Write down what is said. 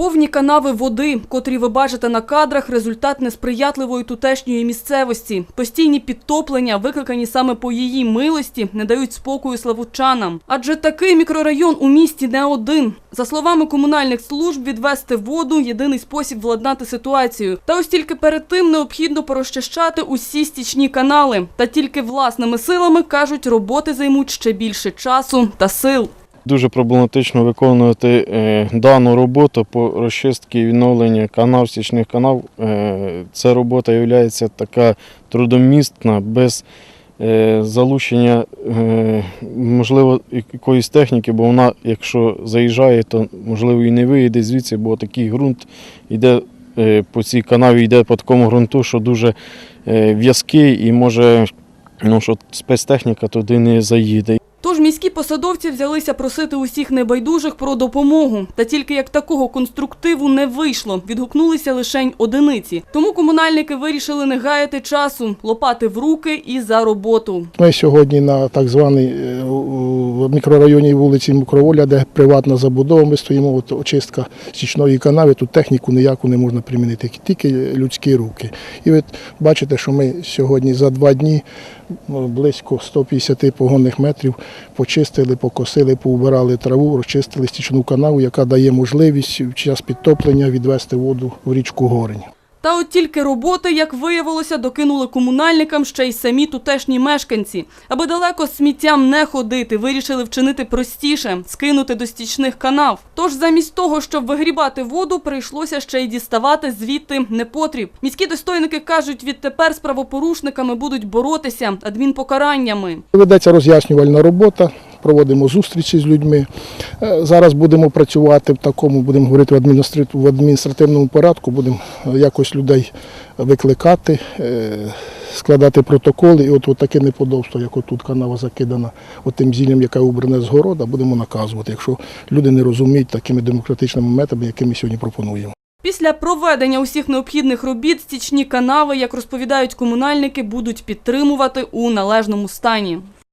Повні канави води, котрі ви бачите на кадрах, результат несприятливої тутешньої місцевості. Постійні підтоплення, викликані саме по її милості, не дають спокою славутчанам. Адже такий мікрорайон у місті не один. За словами комунальних служб, відвести воду – єдиний спосіб владнати ситуацію. Та ось тільки перед тим необхідно порозчищати усі стічні канали. Та тільки власними силами, кажуть, роботи займуть ще більше часу та сил. Дуже проблематично виконувати е, дану роботу по розчистці і відновленню канав, стічних канав. Е, ця робота є така трудомістна, без е, залучення, можливо, якоїсь техніки, бо вона, якщо заїжджає, то можливо і не виїде звідси, бо такий ґрунт йде по цій канаві, йде по такому ґрунту, що дуже в'язкий і може, ну, що спецтехніка туди не заїде. Міські посадовці взялися просити усіх небайдужих про допомогу. Та тільки як такого конструктиву не вийшло, відгукнулися лишень одиниці. Тому комунальники вирішили не гаяти часу, лопати в руки і за роботу. Ми сьогодні на так званій у мікрорайоні вулиці Мукроволя, де приватна забудова, ми стоїмо, от очистка стічної канави, тут техніку ніяку не можна примінити, тільки людські руки. І ви бачите, що ми сьогодні за два дні ну, близько 150 погонних метрів почистили, покосили, поубирали траву, розчистили стічну канаву, яка дає можливість в час підтоплення відвести воду в річку Горень. Та от тільки роботи, як виявилося, докинули комунальникам ще й самі тутешні мешканці. Аби далеко сміттям не ходити, вирішили вчинити простіше – скинути до стічних канав. Тож замість того, щоб вигрібати воду, прийшлося ще й діставати звідти непотріб. Міські достойники кажуть, відтепер з правопорушниками будуть боротися адмінпокараннями. Ведеться роз'яснювальна робота, проводимо зустрічі з людьми. Е, Зараз будемо працювати в такому, будемо говорити в адміністра- в адміністративному порядку, будемо е, якось людей викликати, е, складати протоколи. І от, от таке неподобство, як отут канава закидана тим зіллям, яке убране з города, будемо наказувати, якщо люди не розуміють такими демократичними методами, які ми сьогодні пропонуємо. Після проведення усіх необхідних робіт стічні канави, як розповідають комунальники, будуть підтримувати у належному стані.